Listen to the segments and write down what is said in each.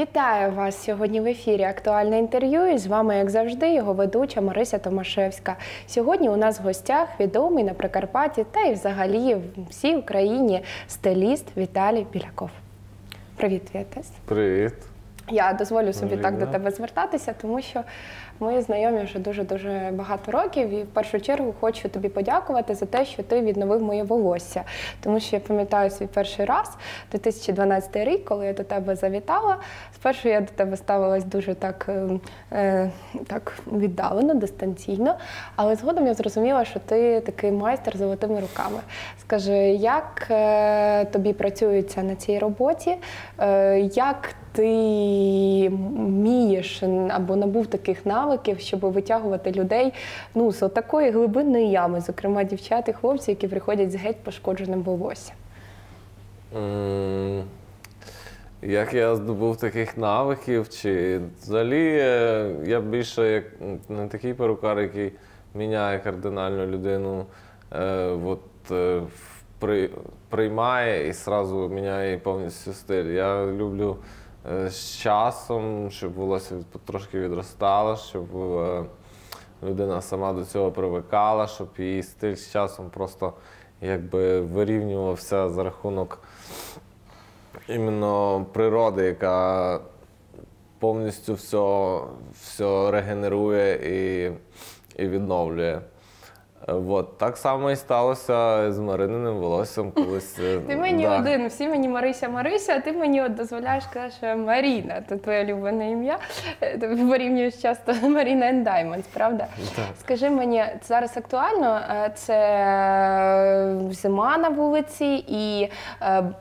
Вітаю вас сьогодні в ефірі Актуальне інтерв'ю. І з вами, як завжди, його ведуча Марися Томашевська. Сьогодні у нас в гостях відомий на Прикарпатті та й взагалі в всій Україні стиліст Віталій Біляков. Привіт, Вітес. Привіт. Я дозволю собі Привіт. так до тебе звертатися, тому що ми знайомі вже дуже дуже багато років. І в першу чергу хочу тобі подякувати за те, що ти відновив моє волосся. Тому що я пам'ятаю свій перший раз, 2012 рік, коли я до тебе завітала. Спершу я до тебе ставилась дуже так, е, е, так віддалено, дистанційно, але згодом я зрозуміла, що ти такий майстер золотими руками. Скажи, як е, тобі працюється на цій роботі? Е, як ти вмієш або набув таких навиків, щоб витягувати людей ну, з такої глибинної ями, зокрема дівчат і хлопці, які приходять з геть пошкодженим волоссям? Як я здобув таких навиків, чи взагалі е, я більше як не такий перукар, який міняє кардинально людину, е, от, е, при, приймає і одразу міняє повністю стиль. Я люблю з часом, щоб волосся трошки відростало, щоб е, людина сама до цього привикала, щоб її стиль з часом просто якби вирівнювався за рахунок іменно природи, яка повністю все, все регенерує і, і відновлює. От. Так само і сталося з Марининим волоссям колись. е, Ти мені да. один, всі мені Марися, Марися, а ти мені от дозволяєш сказати, що Маріна, це твоє улюблене ім'я. Е, Ти порівнюєш часто Маріна and Diamonds, правда? Так. Скажи мені, це зараз актуально, е, це зима на вулиці, і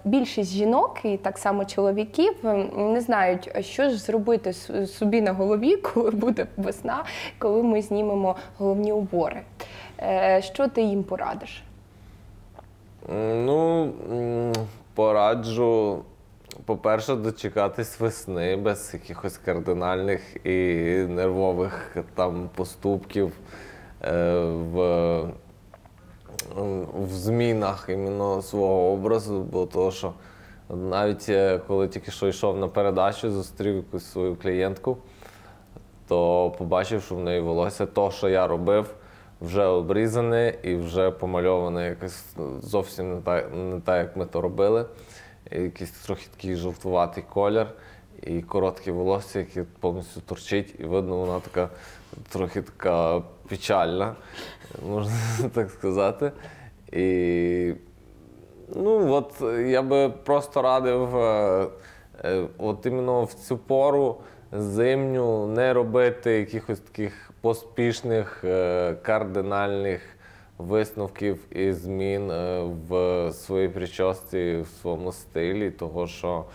більшість жінок, і так само чоловіків, не знають, що ж зробити собі на голові, коли буде весна, коли ми знімемо головні убори. Е, Що ти їм порадиш? Ну, пораджу, по-перше, дочекатись весни без якихось кардинальних і нервових там поступків е, в, в змінах іменно свого образу, бо то, що навіть е, коли тільки що йшов на передачу, зустрів якусь свою клієнтку, то побачив, що в неї волосся то, що я робив, вже обрізане і вже помальоване якось зовсім не так, не так як ми то робили. Якийсь трохи такий жовтуватий колір і коротке волосся, яке повністю торчить, і видно, вона така трохи така печальна, можна так сказати. І Ну, от я би просто радив, е, е, от іменно в цю пору зимню не робити якихось таких поспішних е, кардинальних висновків і змін е, в своїй прическі, в своєму стилі, того що.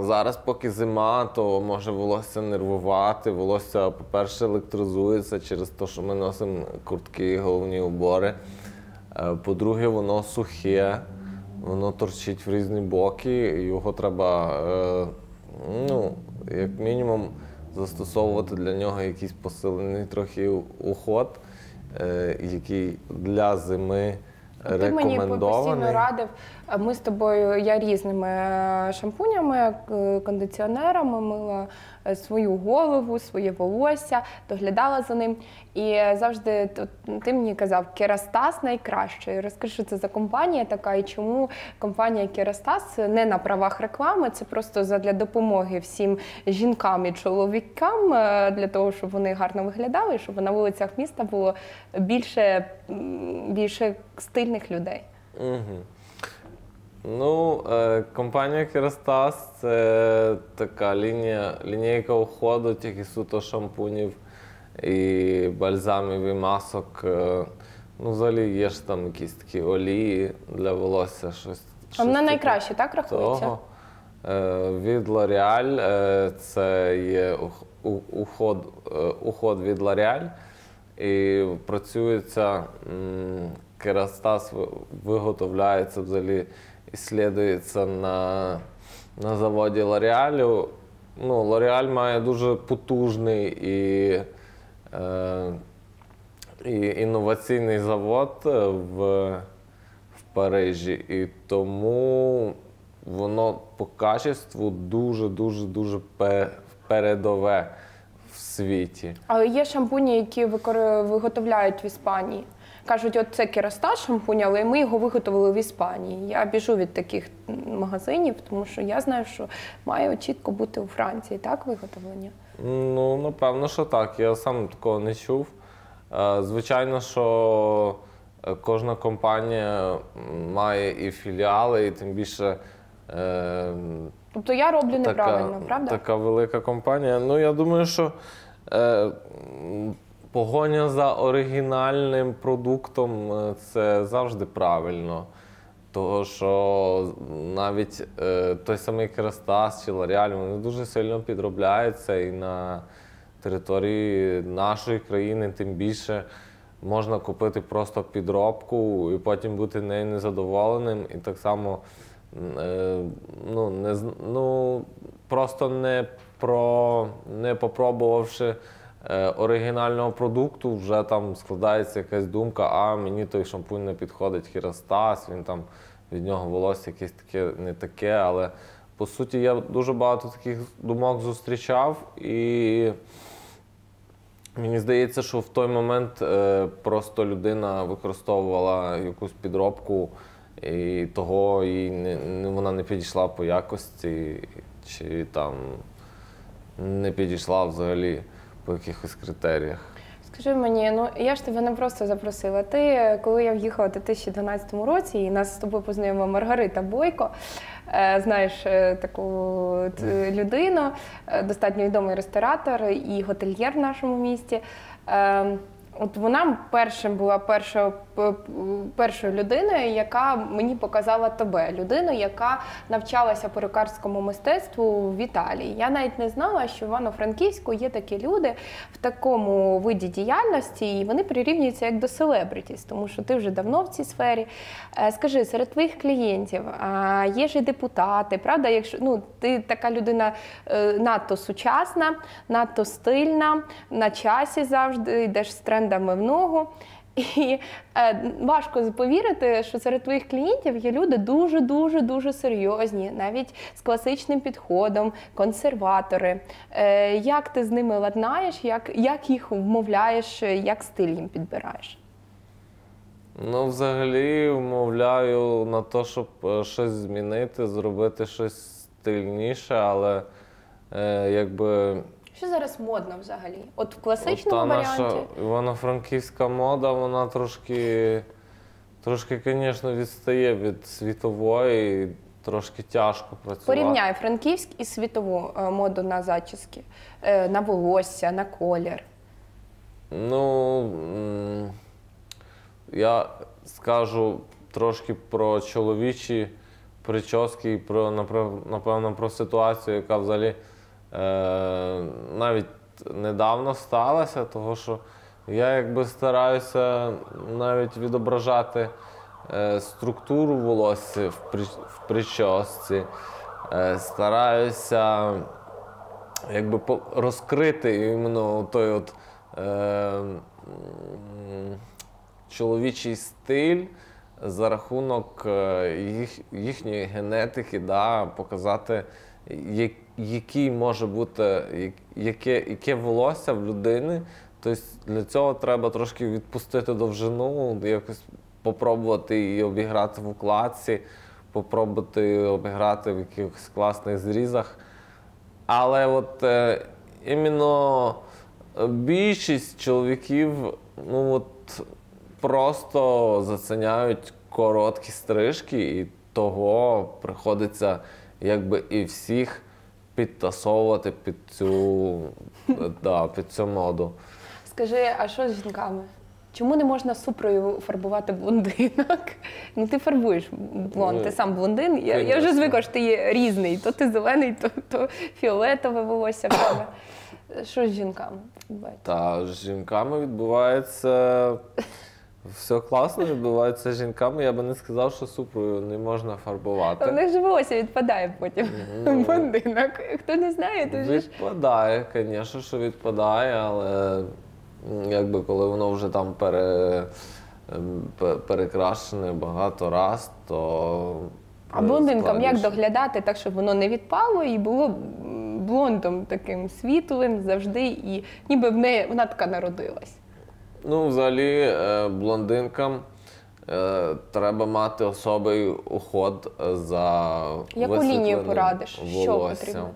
Зараз, поки зима, то може волосся нервувати. Волосся, по-перше, електризується через те, що ми носимо куртки і головні убори. Е, По-друге, воно сухе, воно торчить в різні боки, його треба, ну, як мінімум, застосовувати для нього якийсь посилений трохи уход, е, який для зими Ти мені постійно радив. Ми з тобою, я різними е, шампунями, е, кондиціонерами мила е, свою голову, своє волосся, доглядала за ним. І завжди ти мені казав, Керастас найкращий. Розкажи, що це за компанія така, і чому компанія Керастас не на правах реклами, це просто задля допомоги всім жінкам і чоловікам для того, щоб вони гарно виглядали, щоб на вулицях міста було більше, більше стильних людей. Угу. Ну, е, компанія Керастас це така лінія, лінійка уходу, тільки суто шампунів і бальзамів і масок. Е, ну, взагалі є ж там якісь такі олії для волосся, щось. А вона найкраще, так рахується? того. Е, від L'Oreal це є уход, уход від L'Oreal. І працюється керастас, виготовляється взагалі і слідується на, на заводі L'Oreal. Ну, L'Oreal має дуже потужний і, е, і інноваційний завод в, в Парижі. І тому воно по качеству дуже, дуже, дуже пе- передове в світі. Але є шампуні, які виготовляють в Іспанії. Кажуть, от це керастаж шампунь, але ми його виготовили в Іспанії. Я біжу від таких магазинів, тому що я знаю, що має чітко бути у Франції, так, виготовлення. Ну, напевно, що так. Я сам такого не чув. Е, Звичайно, що е, кожна компанія має і філіали, і тим більше. е, Тобто я роблю неправильно, правда? Така велика компанія. Ну, я думаю, що е, погоня за оригінальним продуктом е, це завжди правильно. Того, що навіть е, той самий Керастас чи Лореаль, вони дуже сильно підробляються і на території нашої країни, тим більше можна купити просто підробку і потім бути нею незадоволеним. І так само е, ну, не, ну, просто не, про, не попробувавши оригінального продукту, вже там складається якась думка, а мені той шампунь не підходить Хірастас, він там від нього волосся якесь таке не таке. Але по суті я дуже багато таких думок зустрічав і. Мені здається, що в той момент е, просто людина використовувала якусь підробку, і того не, не, вона не підійшла по якості, чи там не підійшла взагалі по якихось критеріях. Скажи мені, ну я ж тебе не просто запросила. Ти, коли я в'їхала у 2012 році, і нас з тобою познайомила Маргарита Бойко, е, знаєш е, таку людину, е, достатньо відомий ресторатор і готельєр в нашому місті. От вона першим була перша, п- п- першою людиною, яка мені показала тебе, людину, яка навчалася перукарському мистецтву в Італії. Я навіть не знала, що в Івано-Франківську є такі люди в такому виді діяльності, і вони прирівнюються як до селебритіс, тому що ти вже давно в цій сфері. Е, Скажи, серед твоїх клієнтів є ж і депутати, правда? Якщо ну ти така людина е, надто сучасна, надто стильна, на часі завжди йдеш з трендами в ногу. І е, важко повірити, що серед твоїх клієнтів є люди дуже, дуже, дуже серйозні, навіть з класичним підходом, консерватори. Е, як ти з ними ладнаєш, як, як їх вмовляєш, як стиль їм підбираєш? Ну, взагалі, вмовляю на те, щоб е, щось змінити, зробити щось стильніше, але е, якби Що зараз модно взагалі? От в От класичному та варіанті? наша івано-франківська мода, вона трошки, трошки, звісно, відстає від світової, і трошки тяжко працювати. Порівняй франківськ і світову е, моду на зачіски, е, на волосся, на колір. Ну, м, я скажу трошки про чоловічі прически і про, напев- напевно, про ситуацію, яка взагалі навіть недавно сталася, тому що я якби стараюся навіть відображати е, структуру волосся в, при, в прическі, е, стараюся якби розкрити іменно той от е, чоловічий стиль за рахунок е, їх, їхньої генетики, да, показати, який може бути, яке, яке волосся в людини. Тобто для цього треба трошки відпустити довжину, якось попробувати її обіграти в укладці, попробувати обіграти в якихось класних зрізах. Але от е, іменно е, більшість чоловіків ну от просто заценяють короткі стрижки, і того приходиться якби і всіх підтасовувати під цю, да, під цю моду. Скажи, а що з жінками? Чому не можна супрою фарбувати блондинок? Ну ти фарбуєш блонд, ти сам блондин. Я, я вже звикла, що ти є різний. То ти зелений, то, то фіолетове волосся. Що з жінками? відбувається? Та з жінками відбувається все класно, відбувається з жінками. Я би не сказав, що супрою не можна фарбувати. У них же волосся відпадає потім. Ну. Блондинок. Хто не знає, то ж. Відпадає, звісно, що відпадає, але якби коли воно вже там пере, ем, перекрашене багато раз, то А блондинкам як доглядати так, щоб воно не відпало і було блондом таким світлим завжди, і ніби в неї вона така народилась. Ну, взагалі, е, блондинкам е, треба мати особий уход за Яку лінію порадиш? Що потрібно?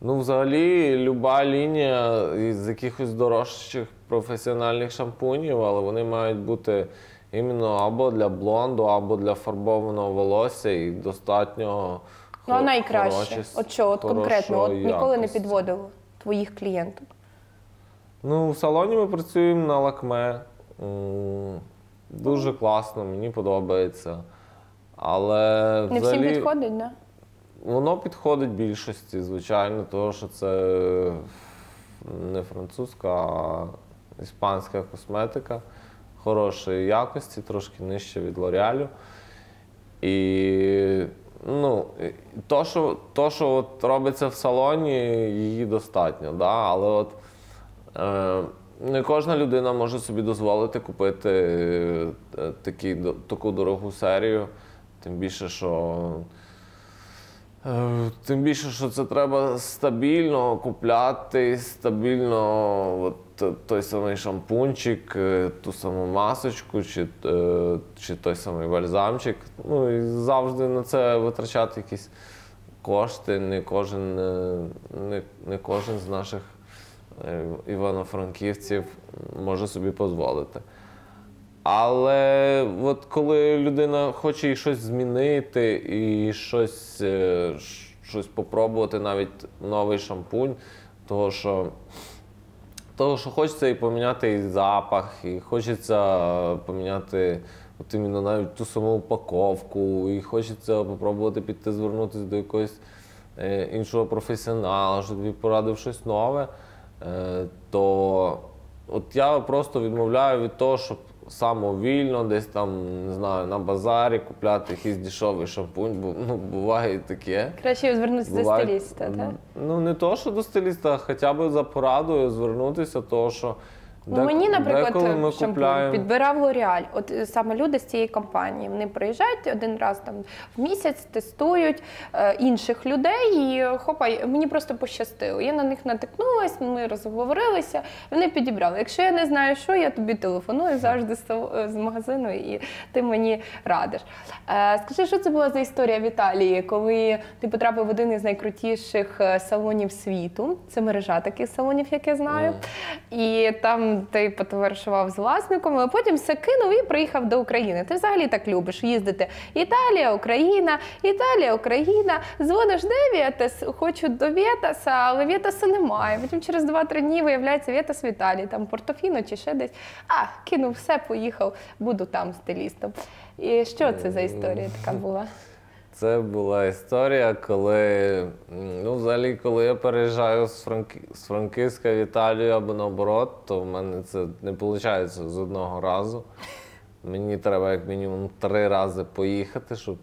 Ну, взагалі, люба лінія із якихось дорожчих професіональних шампунів, але вони мають бути іменно або для блонду, або для фарбованого волосся і достатньо. Ну а найкраще, от що, от конкретно, от ніколи не підводило твоїх клієнток. Ну, в салоні ми працюємо на лакме. Дуже класно, мені подобається. Але Не взагалі, всім підходить, да? Воно підходить більшості, звичайно, тому що це не французька, а іспанська косметика хорошої якості, трошки нижче від Лореалю. І ну, то, що, то, що от робиться в салоні, її достатньо. Да? Але от не кожна людина може собі дозволити купити е, такі, таку дорогу серію. Тим більше, що Е, Тим більше, що це треба стабільно купляти, стабільно от, е, той самий шампунчик, е, ту саму масочку чи, е, чи той самий бальзамчик. Ну і завжди на це витрачати якісь кошти. Не кожен, е, не, не кожен з наших е, івано-франківців може собі дозволити. Але от коли людина хоче і щось змінити, і щось, е, щось попробувати, навіть новий шампунь, того що, того, що хочеться і поміняти і запах, і хочеться поміняти от іменно навіть ту саму упаковку, і хочеться попробувати піти звернутися до якогось е, іншого професіонала, щоб тобі порадив щось нове, е, то от я просто відмовляю від того, щоб самовільно десь там, не знаю, на базарі купляти якийсь дешевий шампунь, бо ну, буває і таке. Краще звернутися до стиліста, так? Ну не то, що до стиліста, а хоча б за порадою звернутися, того що Ну, дек- мені, наприклад, ми шампунь купляємо. підбирав Лореаль. От е, саме люди з цієї компанії. Вони приїжджають один раз там в місяць, тестують е, інших людей, і хопа, мені просто пощастило. Я на них натикнулась, ми розговорилися, вони підібрали. Якщо я не знаю, що, я тобі телефоную завжди з, е, з магазину, і ти мені радиш. Е, скажи, що це була за історія в Італії, коли ти потрапив в один із найкрутіших е, салонів світу. Це мережа таких салонів, як я знаю. І там ти потоваришував з власником, а потім все кинув і приїхав до України. Ти взагалі так любиш їздити. Італія, Україна, Італія, Україна. Дзвониш, де Вєтас? Хочу до Вєтаса, але Вєтаса немає. Потім через 2-3 дні виявляється Вєтас в Італії, там Портофіно чи ще десь. А, кинув все, поїхав, буду там стилістом. І що це за історія така була? Це була історія, коли ну, взагалі, коли я переїжджаю з, Франки... з Франківська в Італію або наоборот, то в мене це не виходить з одного разу. Мені треба як мінімум три рази поїхати, щоб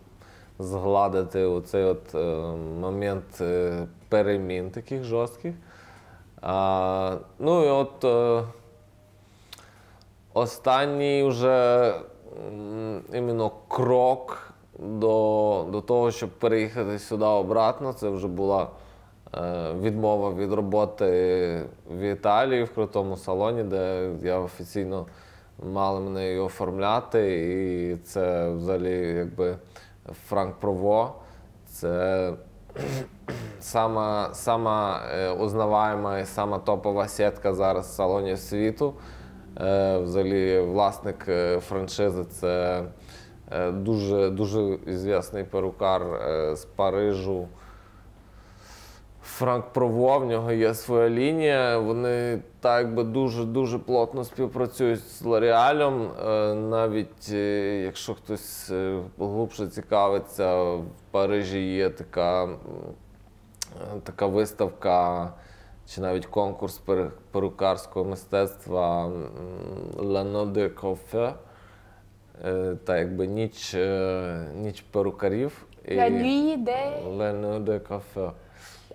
згладити оцей от, е, момент е, перемін таких жорстких. А, ну і от е, останній вже іменно крок до, до того, щоб переїхати сюди обратно, це вже була е, відмова від роботи в Італії в крутому салоні, де я офіційно мали мене і оформляти. І це взагалі якби Франк Прово. Це сама, сама е, узнаваема і сама топова сітка зараз салонів світу. Е, Взагалі, власник е, франшизи це дуже, дуже звісний перукар е, з Парижу. Франк Прово, в нього є своя лінія. Вони так якби дуже-дуже плотно співпрацюють з Лореалем. Е, Навіть е, якщо хтось е, глибше цікавиться, в Парижі є така, е, така виставка чи навіть конкурс перукарського мистецтва м, La Nuit de Coiffeur. Е, Та якби ніч, е, ніч перукарів. І- La nuit de... La Nuit de Coiffeur.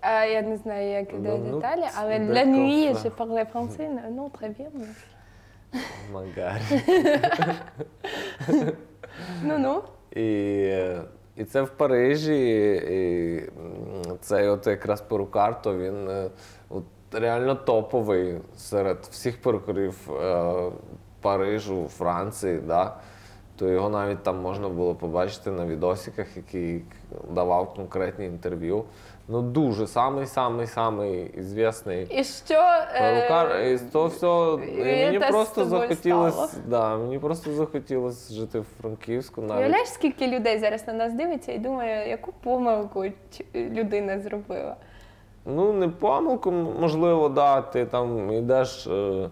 А, я не знаю, як де Ну, ну, деталі, але la nuit, je parle français, non, très bien. Магарі. Ну-ну. І е, І це в Парижі. І цей от якраз перукар, то він е, от, реально топовий серед всіх перукарів е, Парижу, Франції. Да? То його навіть там можна було побачити на відосиках, який давав конкретні інтерв'ю. Ну дуже самий самий самий звісний І що е, перукар. І того всього і мені просто стало. да, мені просто захотілось жити в Франківську. Навіть Уявляєш, скільки людей зараз на нас дивиться і думає, яку помилку людина зробила. Ну, не помилку, можливо, да, ти там йдеш, е,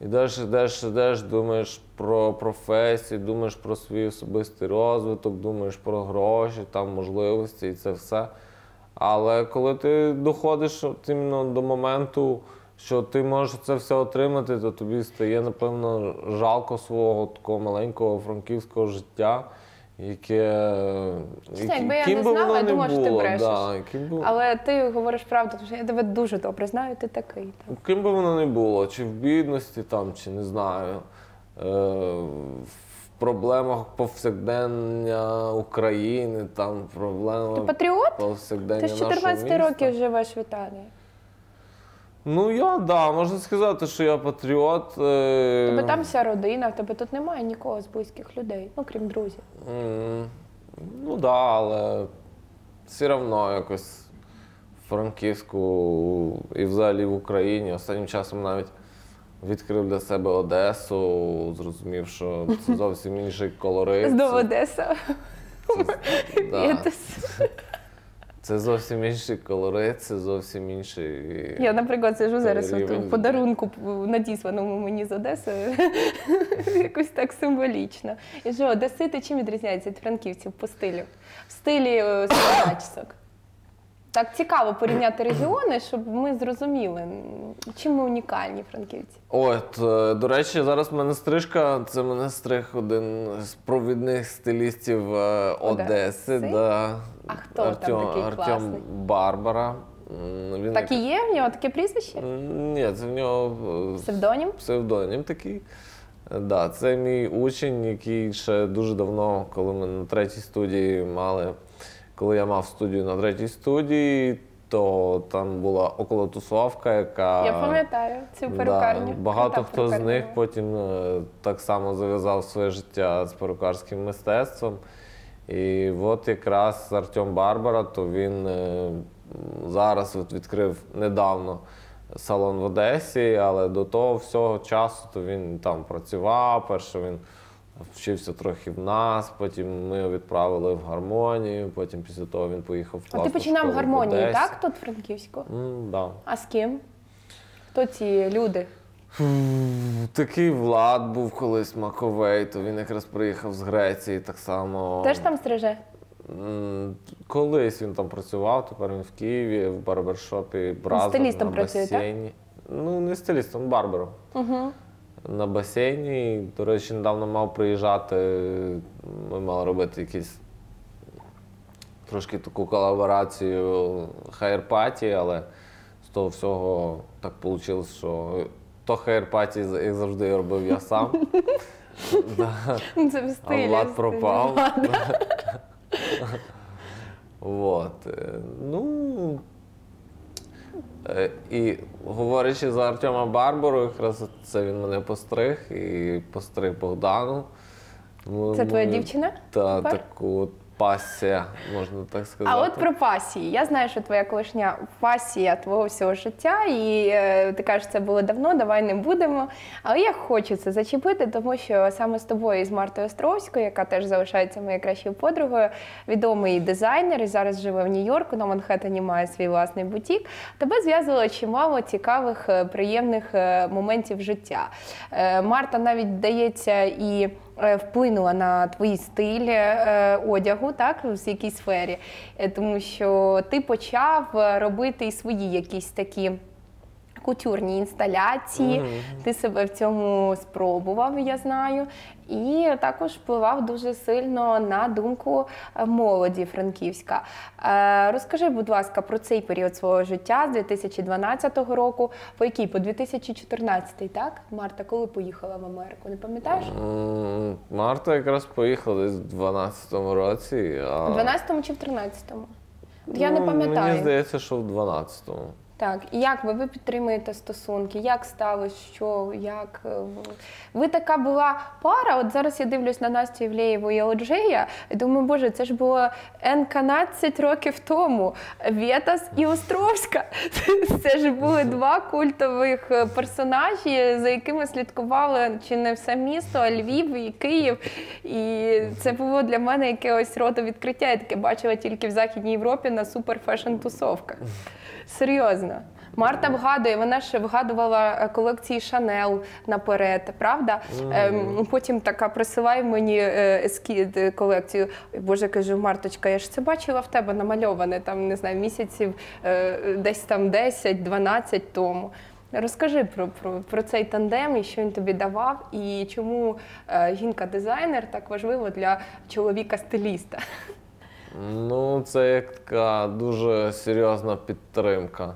йдеш, йдеш, йдеш, думаєш про професію, думаєш про свій особистий розвиток, думаєш про гроші, там, можливості і це все. Але коли ти доходиш іменно до моменту, що ти можеш це все отримати, то тобі стає, напевно, жалко свого такого маленького франківського життя, яке Чесно, якби я ким не знала, я думала, що ти брешеш. да, яким би- Але ти говориш правду, тому що я тебе дуже добре знаю, ти такий. там. Ким би воно не було, чи в бідності, там, чи не знаю, е, в проблемах повсякдення України, там, Ти патріот? повсякдення Ти з нашого міста. років живеш в Італії. Ну, я, да, можна сказати, що я патріот. Е, Тебе там вся родина, в тебе тут немає нікого з близьких людей, ну крім друзів. м, Ну, да, але все одно якось в Франківську і взагалі в Україні останнім часом навіть відкрив для себе Одесу, зрозумів, що це зовсім інший колорит. Знову це- Одеса. це- да. Це зовсім інший колорит, це зовсім інший. Я, наприклад, сижу зараз от у подарунку надісланому мені з Одеси. Якось так символічно. І що, Одесити чим відрізняється від франківців по стилю? В стилі е, співачок. Так цікаво порівняти регіони, щоб ми зрозуміли, чим ми унікальні франківці. От, е, до речі, зараз в мене стрижка. Це мене стриг один з провідних стилістів е, Одеси. Одеси? Да. А хто там такий Артем класний? Барбара. Він Так і є, в нього таке прізвище? Ні, це в нього е, Псевдонім? псевдонім такий. Да, це мій учень, який ще дуже давно, коли ми на третій студії мали, коли я мав студію на третій студії, то там була околотусовка, яка Я пам'ятаю цю перукарню. Да, багато Крута хто з перукарня них потім е, так само зав'язав своє життя з перукарським мистецтвом. І от якраз Артем Барбара, то він е, зараз от відкрив недавно салон в Одесі, але до того всього часу то він там працював. Перше він вчився трохи в нас, потім ми його відправили в гармонію, потім після того він поїхав в А ти починав в гармонії, Одесі. так? Тут в Франківську? М, да. А з ким? Хто ці люди? Такий Влад був колись Маковей, то він якраз приїхав з Греції так само. Теж там стриже? Колись він там працював, тепер він в Києві, в барбершопі Бразер стилістом на працює, так? Ну, не стилістом, барбером. Угу. На басейні. До речі, недавно мав приїжджати. Ми мали робити якісь трошки таку колаборацію хайр-паті, але з того всього так вийшло, що то хайр-паті, як завжди, робив я сам. Да. Це в А. Влад пропав. Вот. е, Ну. Е, І говорячи за Артема Барбару, якраз це він мене постриг і постриг Богдану. Ми- Це твоя ми- дівчина? Та тепер? таку пасія, можна так сказати. А от про пасії. Я знаю, що твоя колишня пасія твого всього життя, і е, ти кажеш, це було давно, давай не будемо. Але я хочу це зачепити, тому що саме з тобою і з Мартою Островською, яка теж залишається моєю кращою подругою, відомий дизайнер і зараз живе в Нью-Йорку, на Манхеттені має свій власний бутік. Тебе зв'язувало чимало цікавих, е, приємних е, моментів життя. Е, Марта навіть вдається і вплинула на твій стиль е, одягу, так, в якійсь сфері, Е, тому що ти почав е, робити і свої якісь такі. Кутюрні інсталяції. Ти себе в цьому спробував, я знаю. І також впливав дуже сильно на думку е, молоді Франківська. Е, Розкажи, будь ласка, про цей період свого життя з 2012 року, по який? По 2014, так? Марта, коли поїхала в Америку? Не пам'ятаєш? М, Марта якраз поїхала десь в 12-му році. А... У 12-му чи в 13-му? Я не Ну, пам'ятаю. Мені здається, що в 12-му. Так, і як ви, ви підтримуєте стосунки? Як сталося? Що? Як? е, Ви така була пара. От зараз я дивлюсь на Настю Євлеєву і Олджея, і думаю, боже, це ж було N-12 років тому. Вєтас і Островська. Це ж були два культових е, персонажі, за якими слідкували чи не все місто, а Львів і Київ. І це було для мене якогось роду відкриття. Я таке бачила тільки в Західній Європі на супер фешн тусовках. Серйозно. Марта вгадує, вона ж вгадувала е, колекції Шанел наперед, правда? Ем, потім така присилає мені е, ескіз е, колекцію. Боже, кажу, Марточка, я ж це бачила в тебе намальоване там, не знаю, місяців е, десь там 10-12 тому. Розкажи про, про, про цей тандем і що він тобі давав, і чому е, жінка-дизайнер так важливо для чоловіка-стиліста. Ну, це як така дуже серйозна підтримка,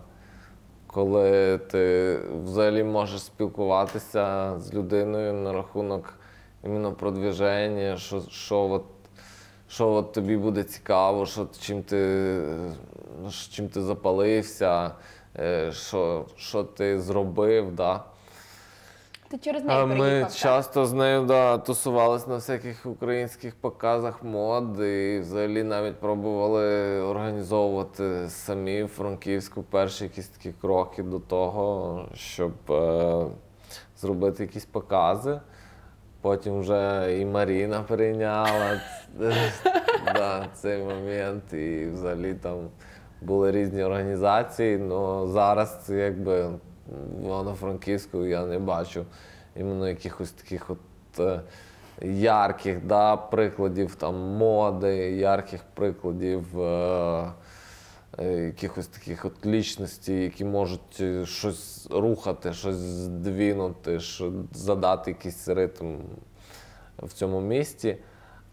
коли ти взагалі можеш спілкуватися з людиною на рахунок іменно продвіження, що, що, от, що от тобі буде цікаво, що, чим, ти, чим ти запалився, е, що, що ти зробив. Да? Ти через неї А ми переїхав. так? часто з нею да, тусувалися на всяких українських показах мод і взагалі навіть пробували організовувати самі в Франківську перші якісь такі кроки до того, щоб е, зробити якісь покази. Потім вже і Маріна прийняла да, цей момент, і взагалі там були різні організації. але зараз це якби в Івано-Франківську я не бачу іменно якихось таких от е, ярких да, прикладів там, моди, ярких прикладів. Е, е, якихось таких от лічностей, які можуть щось рухати, щось здвинути, що задати якийсь ритм в цьому місті.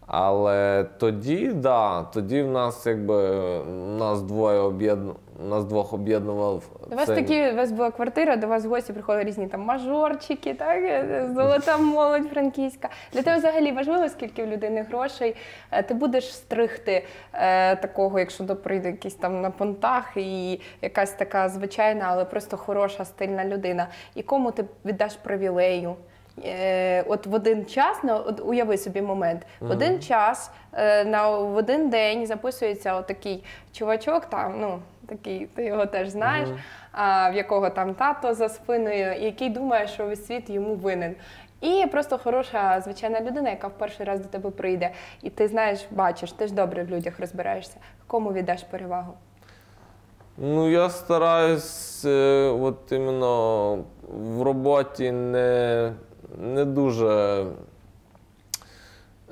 Але тоді, да, тоді в нас якби нас двоє об'єдну, нас двох об'єднував. У вас цей- такі, у вас була квартира, до вас в гості приходили різні там мажорчики, так? золота молодь франківська. Для тебе взагалі важливо, скільки в людини грошей. Е, Ти будеш стригти е, такого, якщо прийде якийсь там на понтах і якась така звичайна, але просто хороша, стильна людина. І кому ти віддаш привілею? Е, от в один час, ну, от уяви собі момент, в один час е, на в один день записується отакий чувачок, там, ну такий, ти його теж знаєш, а, в якого там тато за спиною, який думає, що весь світ йому винен. І просто хороша звичайна людина, яка в перший раз до тебе прийде, і ти знаєш, бачиш, ти ж добре в людях розбираєшся. Кому віддаш перевагу? Ну, я стараюсь е, от іменно в роботі не, не дуже,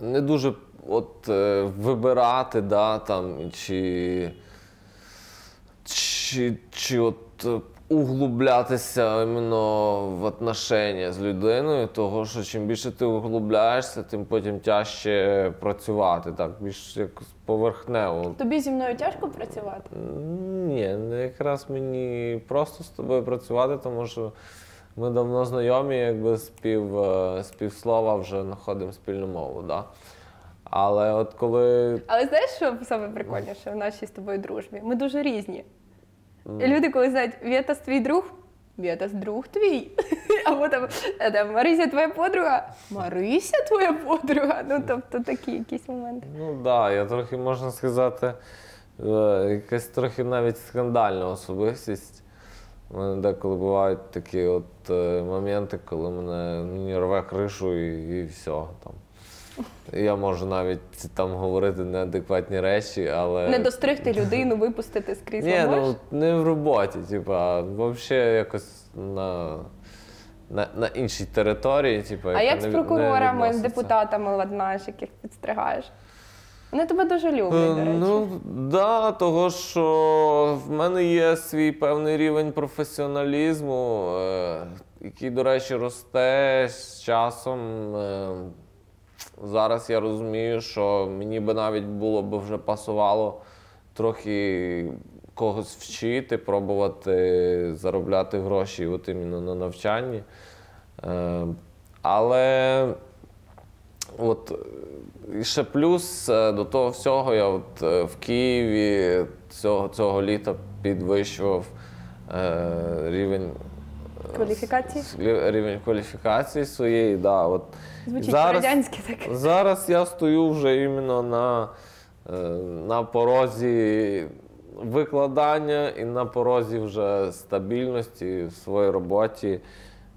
не дуже от, е, вибирати, да, там, чи, чи, чи от е, углублятися іменно в отношення з людиною, того що чим більше ти углубляєшся, тим потім тяжче працювати, так, більш якось поверхнево. Тобі зі мною тяжко працювати? Ні, ну, якраз мені просто з тобою працювати, тому що ми давно знайомі, якби з пів, е, з півслова вже знаходимо спільну мову. Да? Але от коли. Але знаєш, що саме прикольніше в нашій з тобою дружбі? Ми дуже різні. Люди, коли знають, Вєтас твій друг, Вєтас друг твій. Або там, е, там Марися твоя подруга, Марися твоя подруга. Ну, тобто такі якісь моменти. Ну так, да, я трохи можна сказати, е, якась трохи навіть скандальна особистість. У мене деколи бувають такі от е, моменти, коли мене мені рве кришу і, і все. Там. Я можу навіть там говорити неадекватні речі, але. Не достригти людину, випустити з крісла. Ні, ну не в роботі, типа, взагалі якось на, на, на іншій території. Типа, а як з не- не прокурорами, з депутатами ладнаш, яких підстригаєш? Вони тебе дуже люблять, до Е, речі. Ну, да, того, що в мене є свій певний рівень професіоналізму, е, який, до речі, росте з часом. Е, зараз я розумію, що мені би навіть було б вже пасувало трохи когось вчити, пробувати заробляти гроші от іменно на навчанні. Е, але От ще плюс е, до того всього, я от е, в Києві цього, цього літа підвищував рівень Кваліфікації? рівень кваліфікації своєї. Да, от. Звучить зараз, по-радянськи так. зараз я стою вже іменно на, е, на порозі викладання і на порозі вже стабільності в своїй роботі.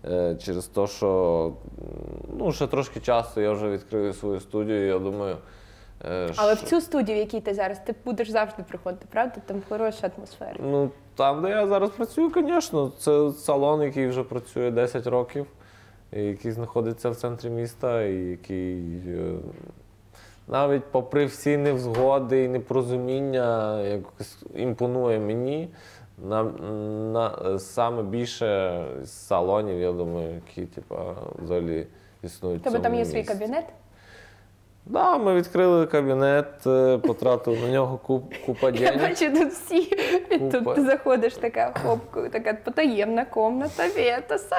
Е, Через те, що ну, ще трошки часу я вже відкрию свою студію. Я думаю, е, Але в цю студію, в якій ти зараз, ти будеш завжди приходити, правда? Там хороша атмосфера. Ну, там, де я зараз працюю, звісно, це салон, який вже працює 10 років, який знаходиться в центрі міста, і який е, навіть попри всі невзгоди і непорозуміння якось імпонує мені. На, на, саме більше салонів, я думаю, які типа, взагалі існують. Тебе там є свій кабінет? Да, ми відкрили кабінет, е, потратили на нього куп, купа Я денег. бачу тут всі. Тут ти заходиш така хоп, така потаємна комната Вєтаса.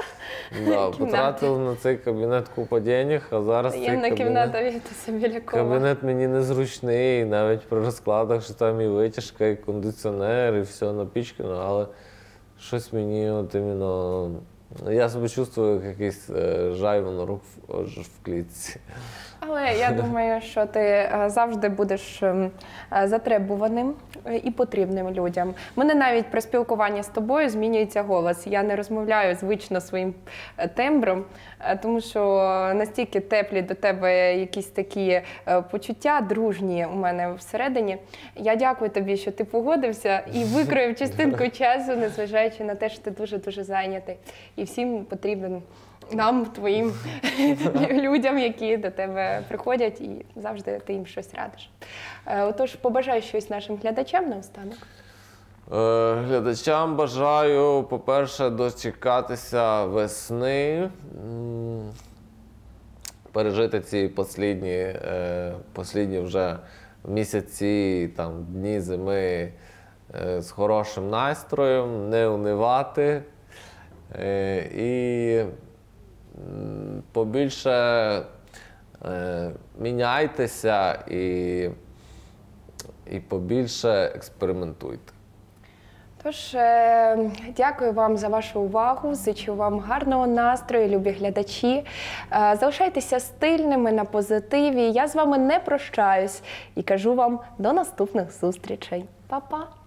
Да, потратили на цей кабінет купа денег, а зараз цей Таємна кабінет, кімната Вєтаса Білякова. кабінет мені незручний, навіть при розкладах, що там і витяжка, і кондиціонер, і все напічкано, але щось мені от іменно. Я себе чувствую як якийсь е, рук в, клітці. Але я думаю, що ти е, завжди будеш ем, е, затребуваним і потрібним людям. Мене навіть при спілкуванні з тобою змінюється голос. Я не розмовляю звично своїм тембром, тому що настільки теплі до тебе якісь такі е, почуття дружні у мене всередині. Я дякую тобі, що ти погодився і викроїв частинку часу, незважаючи на те, що ти дуже дуже зайнятий. І всім потрібен нам, твоїм людям, які до тебе приходять, і завжди ти їм щось радиш. Е, Отож, побажаю щось нашим глядачам наостанок. Е, Глядачам бажаю, по-перше, дочекатися весни, пережити ці послідні, е, послідні вже місяці, там, дні зими е, з хорошим настроєм, не унивати. Е, І побільше е, міняйтеся і, і побільше експериментуйте. Тож, е, дякую вам за вашу увагу. Зичу вам гарного настрою, любі глядачі. Е, Залишайтеся стильними на позитиві. Я з вами не прощаюсь і кажу вам до наступних зустрічей. Па-па!